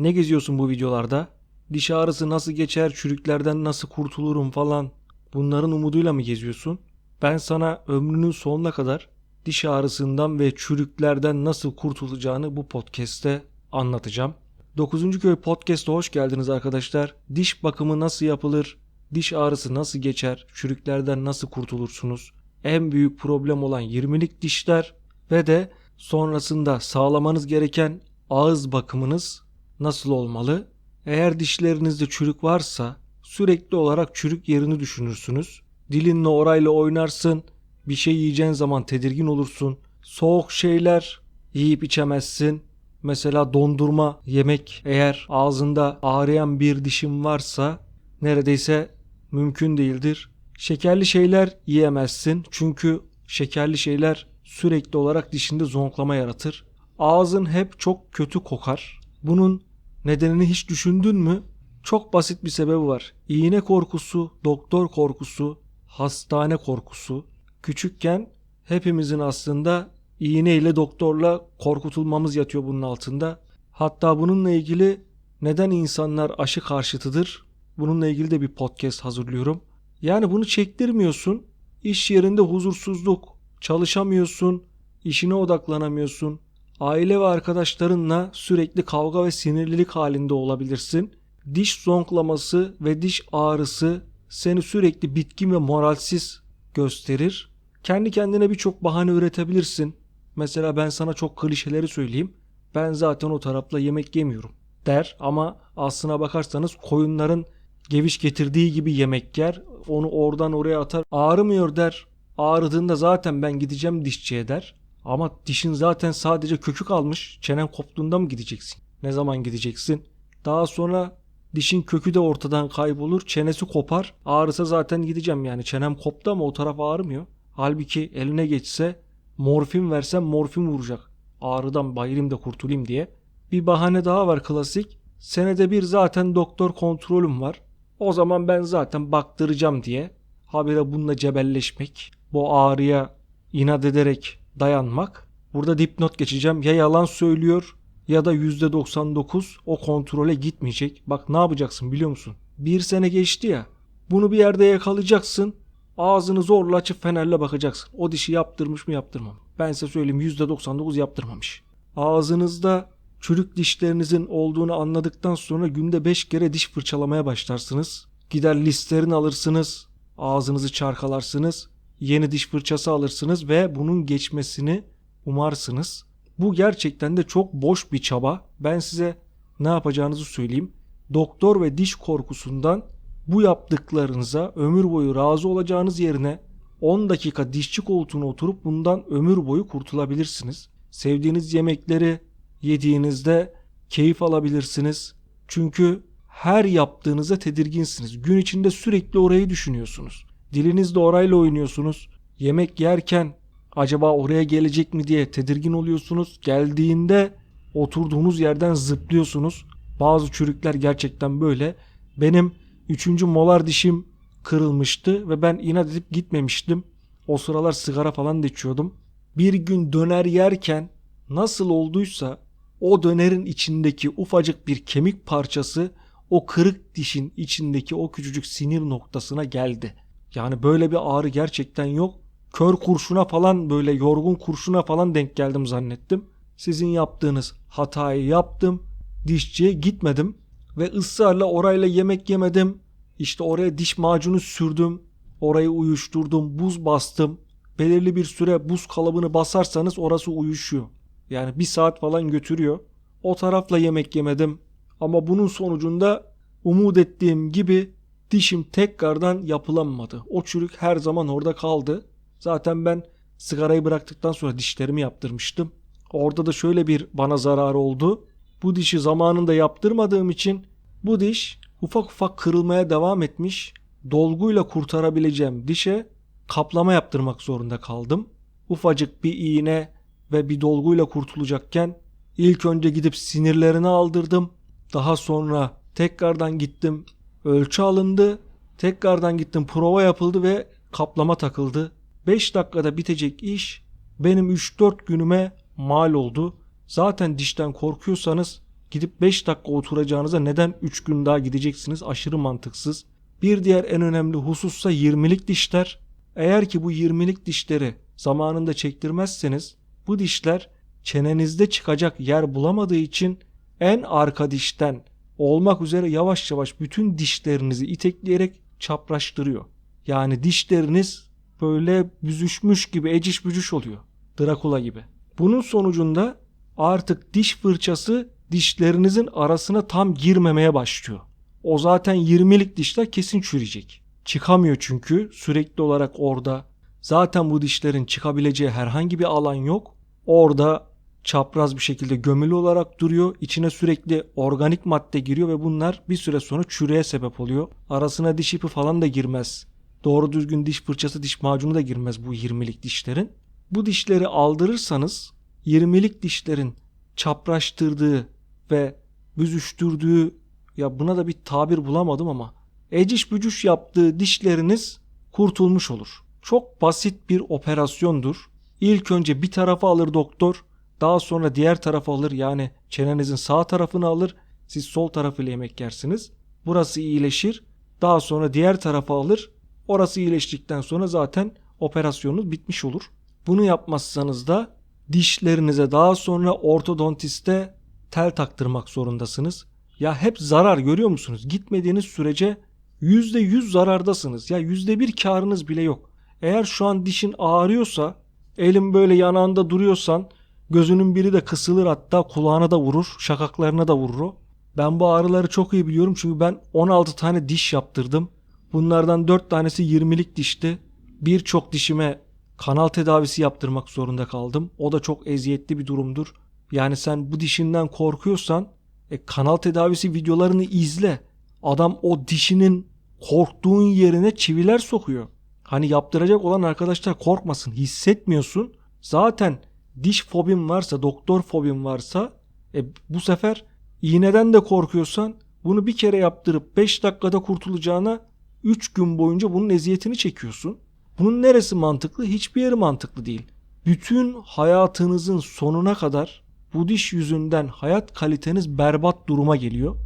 Ne geziyorsun bu videolarda? Diş ağrısı nasıl geçer, çürüklerden nasıl kurtulurum falan. Bunların umuduyla mı geziyorsun? Ben sana ömrünün sonuna kadar diş ağrısından ve çürüklerden nasıl kurtulacağını bu podcast'te anlatacağım. 9. Köy Podcast'a hoş geldiniz arkadaşlar. Diş bakımı nasıl yapılır? Diş ağrısı nasıl geçer? Çürüklerden nasıl kurtulursunuz? En büyük problem olan 20'lik dişler ve de sonrasında sağlamanız gereken ağız bakımınız nasıl olmalı? Eğer dişlerinizde çürük varsa sürekli olarak çürük yerini düşünürsünüz. Dilinle orayla oynarsın. Bir şey yiyeceğin zaman tedirgin olursun. Soğuk şeyler yiyip içemezsin. Mesela dondurma yemek eğer ağzında ağrıyan bir dişin varsa neredeyse mümkün değildir. Şekerli şeyler yiyemezsin çünkü şekerli şeyler sürekli olarak dişinde zonklama yaratır. Ağzın hep çok kötü kokar. Bunun nedenini hiç düşündün mü? Çok basit bir sebebi var. İğne korkusu, doktor korkusu, hastane korkusu. Küçükken hepimizin aslında iğne ile doktorla korkutulmamız yatıyor bunun altında. Hatta bununla ilgili neden insanlar aşı karşıtıdır? Bununla ilgili de bir podcast hazırlıyorum. Yani bunu çektirmiyorsun. İş yerinde huzursuzluk, çalışamıyorsun, işine odaklanamıyorsun. Aile ve arkadaşlarınla sürekli kavga ve sinirlilik halinde olabilirsin. Diş zonklaması ve diş ağrısı seni sürekli bitkin ve moralsiz gösterir. Kendi kendine birçok bahane üretebilirsin. Mesela ben sana çok klişeleri söyleyeyim. Ben zaten o tarafla yemek yemiyorum der ama aslına bakarsanız koyunların geviş getirdiği gibi yemek yer. Onu oradan oraya atar. Ağrımıyor der. Ağrıdığında zaten ben gideceğim dişçiye der. Ama dişin zaten sadece kökü kalmış. Çenen koptuğunda mı gideceksin? Ne zaman gideceksin? Daha sonra dişin kökü de ortadan kaybolur. Çenesi kopar. Ağrısa zaten gideceğim yani. Çenem koptu ama o taraf ağrımıyor. Halbuki eline geçse morfin versem morfin vuracak. Ağrıdan bayılayım da kurtulayım diye. Bir bahane daha var klasik. Senede bir zaten doktor kontrolüm var. O zaman ben zaten baktıracağım diye habire bununla cebelleşmek, bu ağrıya inat ederek dayanmak. Burada dipnot geçeceğim. Ya yalan söylüyor ya da %99 o kontrole gitmeyecek. Bak ne yapacaksın biliyor musun? Bir sene geçti ya. Bunu bir yerde yakalayacaksın. Ağzını zorla açıp fenerle bakacaksın. O dişi yaptırmış mı yaptırmam. Ben size söyleyeyim %99 yaptırmamış. Ağzınızda çürük dişlerinizin olduğunu anladıktan sonra günde 5 kere diş fırçalamaya başlarsınız. Gider listerini alırsınız. Ağzınızı çarkalarsınız. Yeni diş fırçası alırsınız ve bunun geçmesini umarsınız. Bu gerçekten de çok boş bir çaba. Ben size ne yapacağınızı söyleyeyim. Doktor ve diş korkusundan bu yaptıklarınıza ömür boyu razı olacağınız yerine 10 dakika dişçi koltuğuna oturup bundan ömür boyu kurtulabilirsiniz. Sevdiğiniz yemekleri yediğinizde keyif alabilirsiniz. Çünkü her yaptığınıza tedirginsiniz. Gün içinde sürekli orayı düşünüyorsunuz. Dilinizde orayla oynuyorsunuz. Yemek yerken acaba oraya gelecek mi diye tedirgin oluyorsunuz. Geldiğinde oturduğunuz yerden zıplıyorsunuz. Bazı çürükler gerçekten böyle. Benim 3. molar dişim kırılmıştı ve ben inat edip gitmemiştim. O sıralar sigara falan da içiyordum. Bir gün döner yerken nasıl olduysa o dönerin içindeki ufacık bir kemik parçası o kırık dişin içindeki o küçücük sinir noktasına geldi. Yani böyle bir ağrı gerçekten yok. Kör kurşuna falan böyle yorgun kurşuna falan denk geldim zannettim. Sizin yaptığınız hatayı yaptım. Dişçiye gitmedim ve ısrarla orayla yemek yemedim. İşte oraya diş macunu sürdüm. Orayı uyuşturdum, buz bastım. Belirli bir süre buz kalıbını basarsanız orası uyuşuyor. Yani bir saat falan götürüyor. O tarafla yemek yemedim. Ama bunun sonucunda umut ettiğim gibi dişim tekrardan yapılanmadı. O çürük her zaman orada kaldı. Zaten ben sigarayı bıraktıktan sonra dişlerimi yaptırmıştım. Orada da şöyle bir bana zarar oldu. Bu dişi zamanında yaptırmadığım için bu diş ufak ufak kırılmaya devam etmiş. Dolguyla kurtarabileceğim dişe kaplama yaptırmak zorunda kaldım. Ufacık bir iğne ve bir dolguyla kurtulacakken ilk önce gidip sinirlerini aldırdım. Daha sonra tekrardan gittim. Ölçü alındı. Tekrardan gittim prova yapıldı ve kaplama takıldı. 5 dakikada bitecek iş benim 3-4 günüme mal oldu. Zaten dişten korkuyorsanız gidip 5 dakika oturacağınıza neden 3 gün daha gideceksiniz? Aşırı mantıksız. Bir diğer en önemli husussa 20'lik dişler. Eğer ki bu 20'lik dişleri zamanında çektirmezseniz bu dişler çenenizde çıkacak yer bulamadığı için en arka dişten olmak üzere yavaş yavaş bütün dişlerinizi itekleyerek çapraştırıyor. Yani dişleriniz böyle büzüşmüş gibi eciş bücüş oluyor. Drakula gibi. Bunun sonucunda artık diş fırçası dişlerinizin arasına tam girmemeye başlıyor. O zaten 20'lik dişler kesin çürüyecek. Çıkamıyor çünkü sürekli olarak orada. Zaten bu dişlerin çıkabileceği herhangi bir alan yok. Orada çapraz bir şekilde gömülü olarak duruyor. İçine sürekli organik madde giriyor ve bunlar bir süre sonra çürüğe sebep oluyor. Arasına diş ipi falan da girmez. Doğru düzgün diş fırçası, diş macunu da girmez bu 20'lik dişlerin. Bu dişleri aldırırsanız 20'lik dişlerin çapraştırdığı ve büzüştürdüğü ya buna da bir tabir bulamadım ama eciş bücüş yaptığı dişleriniz kurtulmuş olur. Çok basit bir operasyondur. İlk önce bir tarafa alır doktor, daha sonra diğer tarafa alır yani çenenizin sağ tarafını alır, siz sol tarafıyla yemek yersiniz. Burası iyileşir, daha sonra diğer tarafa alır, orası iyileştikten sonra zaten operasyonunuz bitmiş olur. Bunu yapmazsanız da dişlerinize daha sonra ortodontiste tel taktırmak zorundasınız. Ya hep zarar görüyor musunuz? Gitmediğiniz sürece %100 zarardasınız. Ya %1 karınız bile yok. Eğer şu an dişin ağrıyorsa, elin böyle yanağında duruyorsan, gözünün biri de kısılır hatta kulağına da vurur, şakaklarına da vurur. Ben bu ağrıları çok iyi biliyorum çünkü ben 16 tane diş yaptırdım. Bunlardan 4 tanesi 20'lik dişti. Birçok dişime kanal tedavisi yaptırmak zorunda kaldım. O da çok eziyetli bir durumdur. Yani sen bu dişinden korkuyorsan e, kanal tedavisi videolarını izle. Adam o dişinin korktuğun yerine çiviler sokuyor. Hani yaptıracak olan arkadaşlar korkmasın. Hissetmiyorsun. Zaten diş fobin varsa, doktor fobin varsa e, bu sefer iğneden de korkuyorsan bunu bir kere yaptırıp 5 dakikada kurtulacağına 3 gün boyunca bunun eziyetini çekiyorsun. Bunun neresi mantıklı? Hiçbir yeri mantıklı değil. Bütün hayatınızın sonuna kadar bu diş yüzünden hayat kaliteniz berbat duruma geliyor.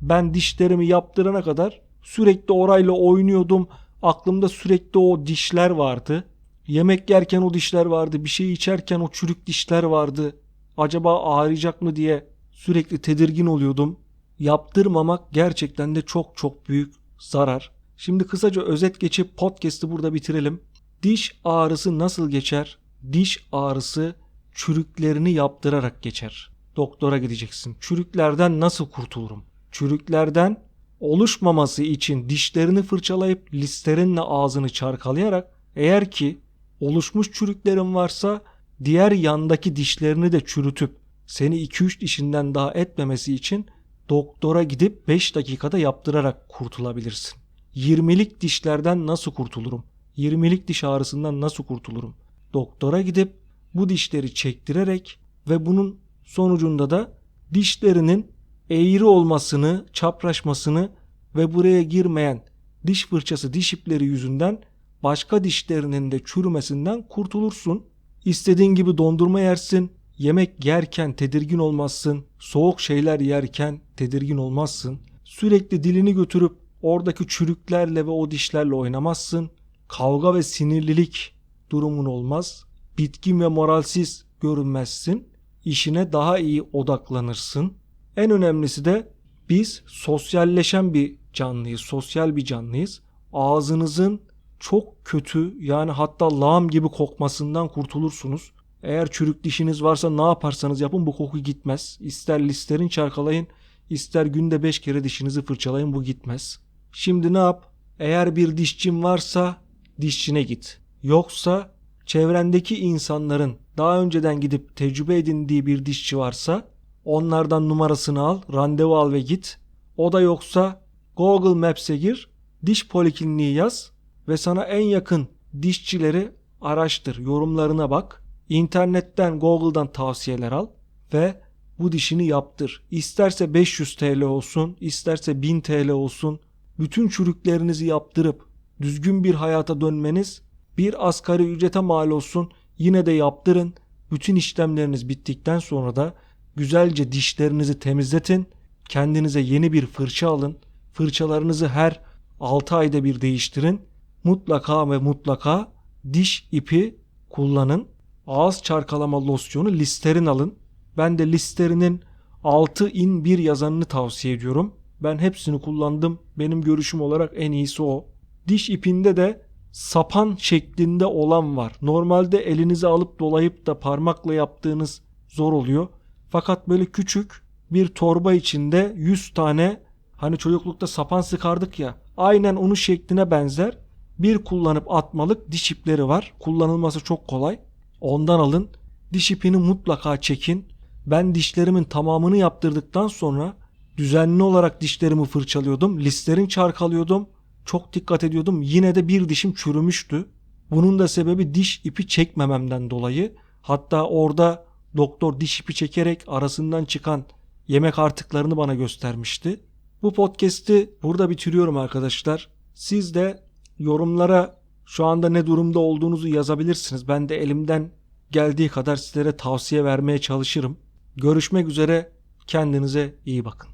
Ben dişlerimi yaptırana kadar sürekli orayla oynuyordum. Aklımda sürekli o dişler vardı. Yemek yerken o dişler vardı. Bir şey içerken o çürük dişler vardı. Acaba ağrıyacak mı diye sürekli tedirgin oluyordum. Yaptırmamak gerçekten de çok çok büyük zarar. Şimdi kısaca özet geçip podcast'ı burada bitirelim. Diş ağrısı nasıl geçer? Diş ağrısı çürüklerini yaptırarak geçer. Doktora gideceksin. Çürüklerden nasıl kurtulurum? Çürüklerden oluşmaması için dişlerini fırçalayıp listerinle ağzını çarkalayarak eğer ki oluşmuş çürüklerin varsa diğer yandaki dişlerini de çürütüp seni 2-3 dişinden daha etmemesi için doktora gidip 5 dakikada yaptırarak kurtulabilirsin. 20'lik dişlerden nasıl kurtulurum? 20'lik diş ağrısından nasıl kurtulurum? Doktora gidip bu dişleri çektirerek ve bunun sonucunda da dişlerinin eğri olmasını, çapraşmasını ve buraya girmeyen diş fırçası, diş ipleri yüzünden başka dişlerinin de çürümesinden kurtulursun. İstediğin gibi dondurma yersin, yemek yerken tedirgin olmazsın, soğuk şeyler yerken tedirgin olmazsın. Sürekli dilini götürüp oradaki çürüklerle ve o dişlerle oynamazsın. Kavga ve sinirlilik durumun olmaz. Bitkin ve moralsiz görünmezsin. İşine daha iyi odaklanırsın. En önemlisi de biz sosyalleşen bir canlıyız, sosyal bir canlıyız. Ağzınızın çok kötü yani hatta lağım gibi kokmasından kurtulursunuz. Eğer çürük dişiniz varsa ne yaparsanız yapın bu koku gitmez. İster listerin çarkalayın, ister günde 5 kere dişinizi fırçalayın bu gitmez. Şimdi ne yap? Eğer bir dişçin varsa dişçine git. Yoksa çevrendeki insanların daha önceden gidip tecrübe edindiği bir dişçi varsa onlardan numarasını al, randevu al ve git. O da yoksa Google Maps'e gir, diş polikliniği yaz ve sana en yakın dişçileri araştır, yorumlarına bak. İnternetten, Google'dan tavsiyeler al ve bu dişini yaptır. İsterse 500 TL olsun, isterse 1000 TL olsun. Bütün çürüklerinizi yaptırıp düzgün bir hayata dönmeniz bir asgari ücrete mal olsun. Yine de yaptırın. Bütün işlemleriniz bittikten sonra da güzelce dişlerinizi temizletin. Kendinize yeni bir fırça alın. Fırçalarınızı her 6 ayda bir değiştirin. Mutlaka ve mutlaka diş ipi kullanın. Ağız çarkalama losyonu Listerin alın. Ben de Listerin'in 6 in 1 yazanını tavsiye ediyorum. Ben hepsini kullandım. Benim görüşüm olarak en iyisi o. Diş ipinde de sapan şeklinde olan var. Normalde elinize alıp dolayıp da parmakla yaptığınız zor oluyor. Fakat böyle küçük bir torba içinde 100 tane hani çocuklukta sapan sıkardık ya aynen onun şekline benzer bir kullanıp atmalık diş ipleri var. Kullanılması çok kolay. Ondan alın. Diş ipini mutlaka çekin. Ben dişlerimin tamamını yaptırdıktan sonra düzenli olarak dişlerimi fırçalıyordum. Listerin çarkalıyordum. Çok dikkat ediyordum. Yine de bir dişim çürümüştü. Bunun da sebebi diş ipi çekmememden dolayı. Hatta orada doktor diş ipi çekerek arasından çıkan yemek artıklarını bana göstermişti. Bu podcast'i burada bitiriyorum arkadaşlar. Siz de yorumlara şu anda ne durumda olduğunuzu yazabilirsiniz. Ben de elimden geldiği kadar sizlere tavsiye vermeye çalışırım. Görüşmek üzere. Kendinize iyi bakın.